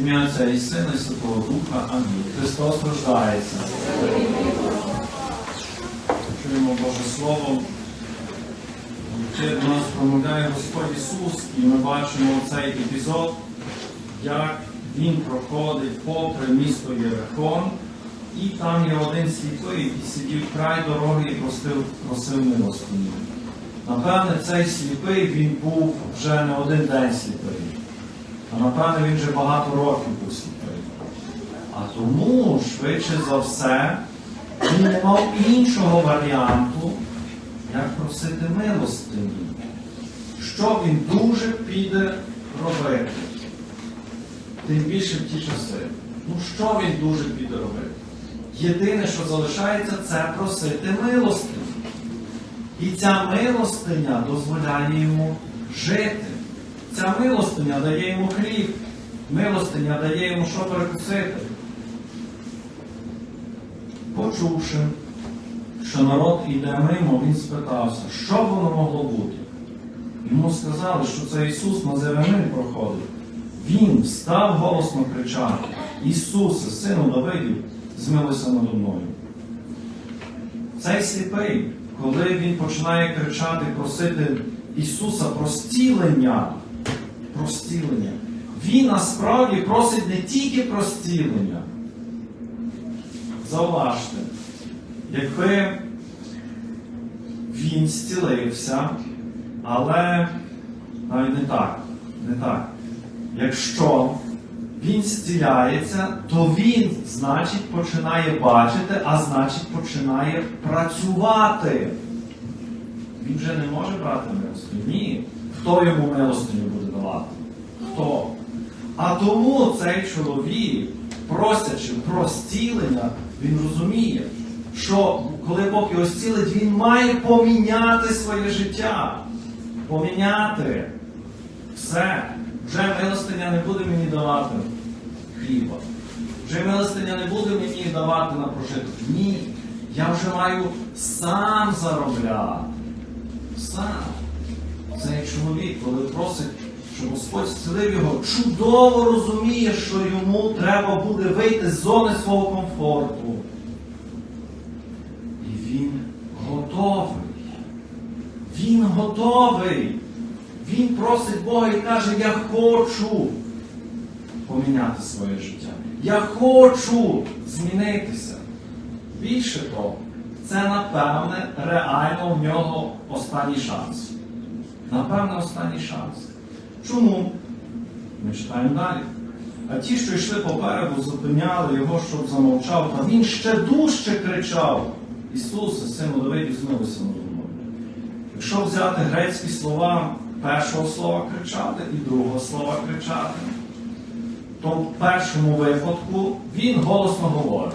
Ім'я Отця і Сина і Святого Духа. Амінь. Христос рождається. Чуємо Боже Слово. Яке до нас промовляє Господь Ісус, і ми бачимо цей епізод, як Він проходить попри місто Єрихон, і там є один сліпий, який сидів край дороги і просив, просив милостині. Напевне, цей сліпий він був вже не один день сліпий. А напевне, він вже багато років сліпий. А тому, швидше за все, він не мав іншого варіанту, як просити милостині. Що він дуже піде робити? Тим більше в ті часи. Ну що він дуже піде робити? Єдине, що залишається, це просити милостині. І ця милостиня дозволяє йому жити. Ця милостиня дає йому хліб, милостиня дає йому що перекусити. Почувши, що народ йде мимо, він спитався, що воно могло бути. Йому сказали, що це Ісус Назарянин проходив. Він став голосно кричати: Ісусе, сину Давидів, змилися надо мною. Цей сліпий, коли він починає кричати, просити Ісуса про зцілення, про він насправді просить не тільки про зцілення. Зауважте, якби він зцілився, але навіть не так, не так. Якщо він зціляється, то він, значить, починає бачити, а значить, починає працювати. Він вже не може брати милостиню. Ні. Хто йому милостиню буде давати? Хто? А тому цей чоловік, просячи про зцілення, він розуміє, що коли Бог його зцілить, він має поміняти своє життя. Поміняти все. Вже милостиня не буде мені давати хліба. Вже милостиня не буде мені давати на прожиток. Ні. Я вже маю сам заробляти. Сам. Цей чоловік, коли просить, щоб Господь зцілив його, чудово розуміє, що йому треба буде вийти з зони свого комфорту. І він готовий. Він готовий. Він просить Бога і каже, я хочу поміняти своє життя. Я хочу змінитися. Більше того, це, напевне, реально в нього останній шанс. Напевне, останній шанс. Чому? Ми читаємо далі. А ті, що йшли попереду, зупиняли його, щоб замовчав, та він ще дужче кричав: Ісусе, сину Давидів, змилися над мною. Якщо взяти грецькі слова першого слова кричати і другого слова кричати, то в першому випадку він голосно говорить.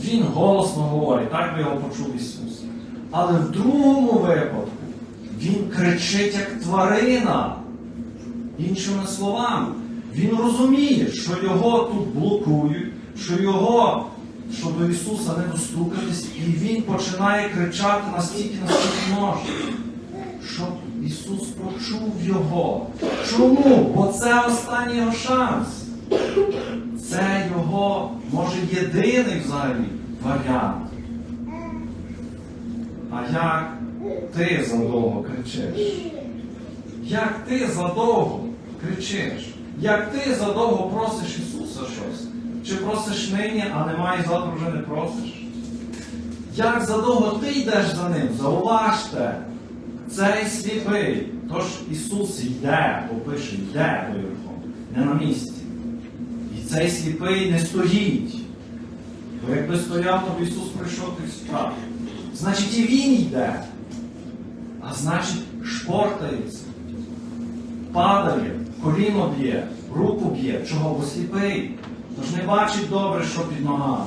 Він голосно говорить, так би його почув Ісус. Але в другому випадку він кричить як тварина. Іншими словами, він розуміє, що його тут блокують, що його, що до Ісуса не достукатись, і він починає кричати настільки, наскільки може щоб Ісус почув його. Чому? Бо це останній його шанс. Це його, може, єдиний взагалі варіант. А як ти задовго кричиш? Як ти задовго кричиш? Як ти задовго просиш Ісуса щось? Чи просиш нині, а немає завтра вже не просиш? Як задовго ти йдеш за ним? Зауважте! Цей сліпий, тож Ісус йде, бо пише, йде до Єрихону, не на місці. І цей сліпий не стоїть. Бо якби стояв, то б Ісус прийшов і справ. Значить, і Він йде. А значить, шпортається, падає, коліно б'є, руку б'є. Чого? Бо сліпий. Тож не бачить добре, що під ногами.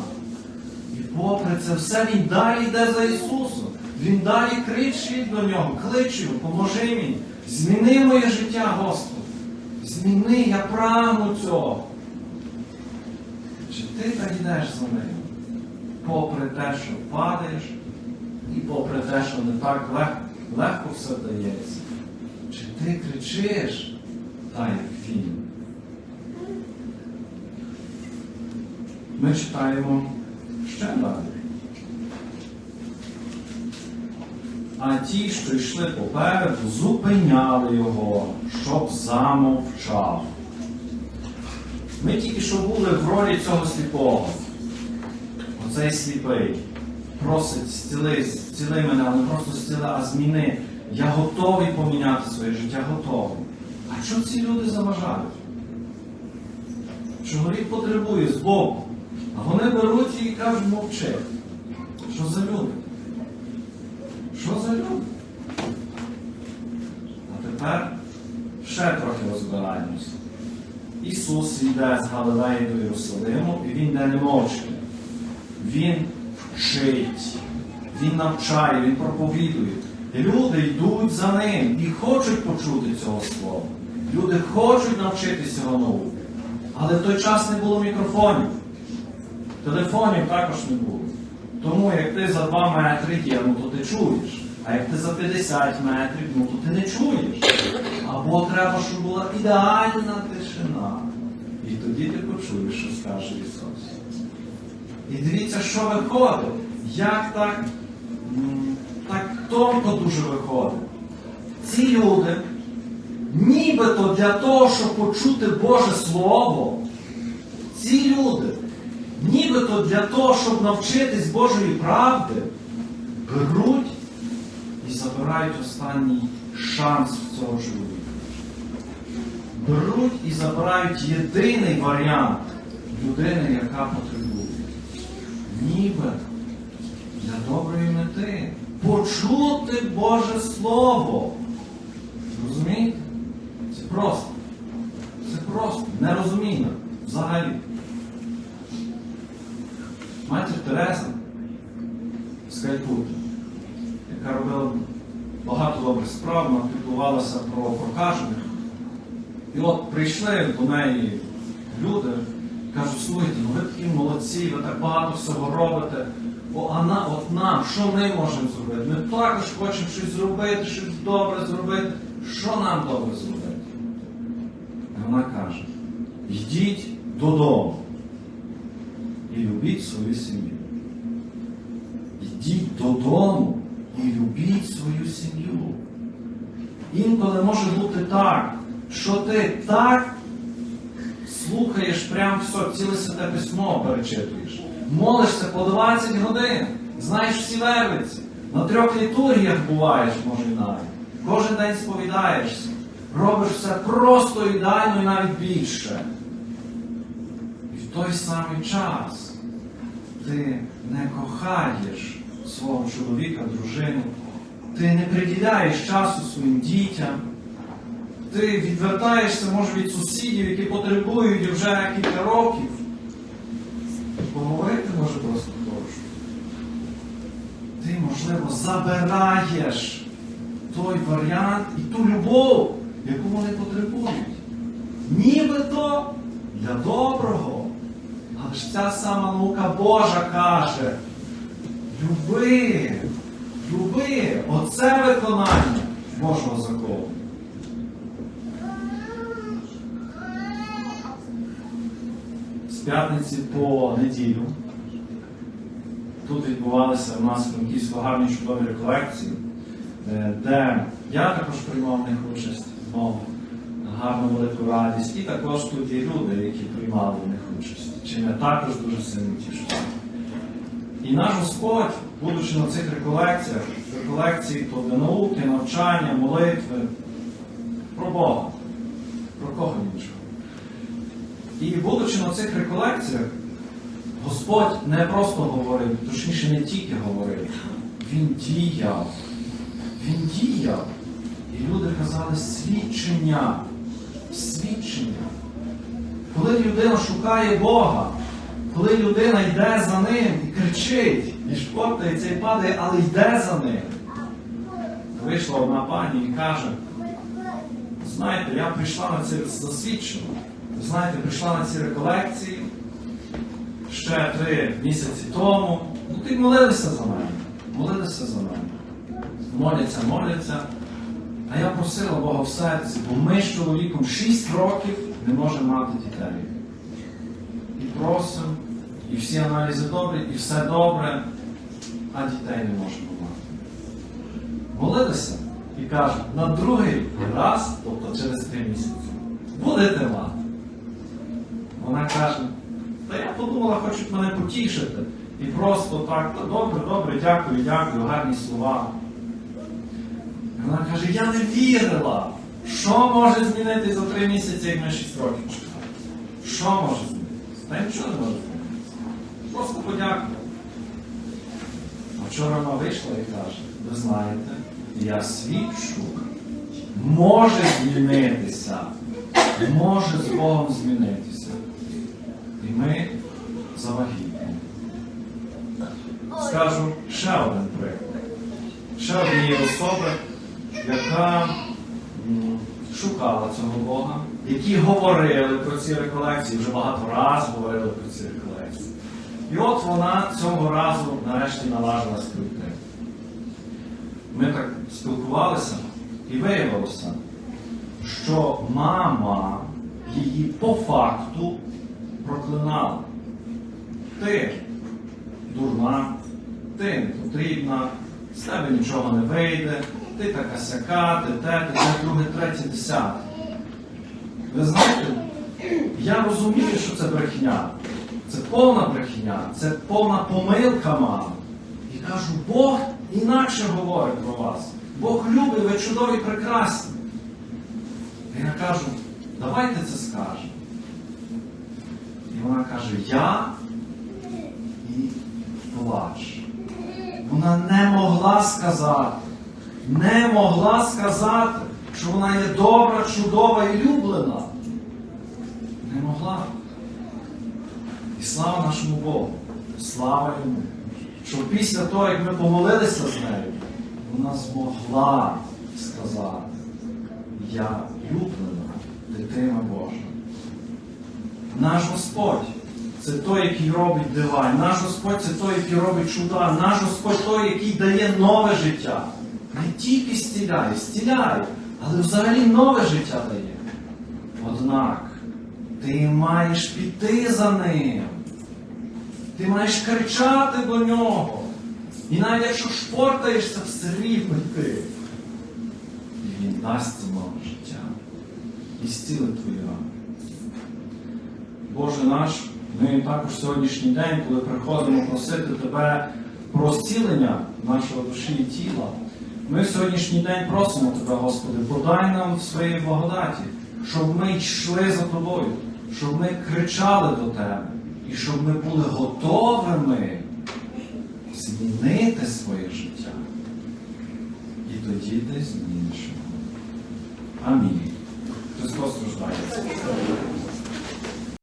І попри це все він далі йде за Ісусом. Він далі кричить до нього, кличе поможи мені. Зміни моє життя, Господи. Зміни, я прагну цього. Чи ти так йдеш за ним? Попри те, що падаєш, і попри те, що не так легко, легко все дається. Чи ти кричиш, та як фільм? Ми читаємо ще далі. А ті, що йшли попереду, зупиняли його, щоб замовчав. Ми тільки що були в ролі цього сліпого. Оцей сліпий просить зціли, зціли мене, але не просто зціли, а зміни. Я готовий поміняти своє життя, готовий. А що ці люди заважають? Чоловік потребує з Богу, а вони беруть і кажуть, мовчи. Що за люди? Що за люди? А тепер ще трохи розбираємося. Ісус йде з Галилеї до Єрусалиму, і Він йде не мовчки. Він вчить, Він навчає, Він проповідує. Люди йдуть за ним і хочуть почути цього слова. Люди хочуть навчитися цього. Але в той час не було мікрофонів. Телефонів також не було. Тому як ти за 2 метри є, ну то ти чуєш. А як ти за 50 метрів, ну то ти не чуєш. Або треба, щоб була ідеальна тишина. І тоді ти почуєш, що скаже Ісус. І дивіться, що виходить. Як так, так тонко дуже виходить. Ці люди, нібито для того, щоб почути Боже Слово, ці люди, нібито для того, щоб навчитись Божої правди, беруть і забирають останній шанс в цього чоловіка. Беруть і забирають єдиний варіант людини, яка потребує. Ніби для доброї мети. Почути Боже Слово. Розумієте? Це просто. Це просто. Нерозуміння. Взагалі. Матір Тереза з Калькутти, яка робила багато добрих справ, вона піклувалася про прокажених. І от прийшли до неї люди, кажуть, слухайте, ну ви такі молодці, ви так багато всього робите. О, а на, от нам, що ми можемо зробити? Ми також хочемо щось зробити, щось добре зробити. Що нам добре зробити? Вона каже, йдіть додому і любіть свою сім'ю. Йдіть додому і любіть свою сім'ю. Інколи може бути так, що ти так слухаєш прям все, ціле святе письмо перечитуєш. Молишся по 20 годин, знаєш всі вервиці. На трьох літургіях буваєш, може навіть. Кожен день сповідаєшся. Робиш все просто ідеально і навіть більше. І в той самий час ти не кохаєш свого чоловіка, дружину, ти не приділяєш часу своїм дітям, ти відвертаєшся, може, від сусідів, які потребують вже кілька років. Поговорити може просто прошу. Ти, можливо, забираєш той варіант і ту любов, яку вони потребують. Нібито для доброго. Але ж ця сама наука Божа каже, люби, люби, оце виконання Божого закону. З п'ятниці по неділю тут відбувалися у нас в Франківську гарні чудові реколекції, е, де я також приймав в них участь знову гарну велику радість. І також тут є люди, які приймали в них участь. Чим я також дуже сильно тішуся. І наш Господь, будучи на цих реколекціях, реколекції то для науки, навчання, молитви, про Бога, про кого іншого. І будучи на цих реколекціях, Господь не просто говорив, точніше не тільки говорив, Він діяв. Він діяв. І люди казали свідчення. Свідчення. Коли людина шукає Бога, коли людина йде за ним і кричить, і шпортається і падає, але йде за ним. Вийшла одна пані і каже, знаєте, я прийшла на це засвідчення. Ви знаєте, прийшла на ці реколекції ще три місяці тому. Ну, ти молилися за мене. Молилися за мене. Моляться, моляться. А я просила Бога в серці, бо ми з чоловіком 6 років не можемо мати дітей. І просимо, і всі аналізи добрі, і все добре, а дітей не можемо мати. Молилися і кажуть, на другий раз, тобто через три місяці, будете мати. Вона каже, та я подумала, хочуть мене потішити. І просто так, «Та добре, добре, дякую, дякую, гарні слова. Вона каже, я не вірила. Що може змінитися за три місяці, як ми шість років чекали? Що може змінитися? Та нічого не може змінитися. Просто подякувала. А вчора вона вийшла і каже, ви знаєте, я свідчу, може змінитися. Може з Богом змінитися. І ми завагітні. Скажу ще один приклад. Ще однієї особи, яка шукала цього Бога, які говорили про ці реколекції, вже багато разів говорили про ці реколекції. І от вона цього разу нарешті наважилась прийти. Ми так спілкувалися і виявилося, що мама її по факту проклинала. Ти дурна, ти не потрібна, з тебе нічого не вийде, ти така сяка, ти те, ти те, друге, третє, десяте. Ви знаєте, я розумію, що це брехня. Це повна брехня, це повна помилка мами. І кажу, Бог інакше говорить про вас. Бог любить, ви чудові, прекрасні. І я кажу, давайте це скажемо. І вона каже, я і плач. Вона не могла сказати, не могла сказати, що вона є добра, чудова і люблена. Не могла. І слава нашому Богу, слава йому, що після того, як ми помолилися з нею, вона змогла сказати, я люблена, дитина Божа. Наш Господь це той, який робить дива. Наш Господь це той, який робить чуда. Наш Господь той, який дає нове життя. Не тільки стіляє, стіляє, але взагалі нове життя дає. Однак ти маєш піти за ним. Ти маєш кричати до нього. І навіть якщо шпортаєшся, все рівно йти. І він дасть нове життя. І зцілить твої рани. Боже наш, ми також сьогоднішній день, коли приходимо просити Тебе про зцілення нашого душі і тіла, ми в сьогоднішній день просимо Тебе, Господи, подай нам своєї благодаті, щоб ми йшли за Тобою, щоб ми кричали до Тебе і щоб ми були готовими змінити своє життя. І тоді ти зміниш. Амінь. Христос рождається.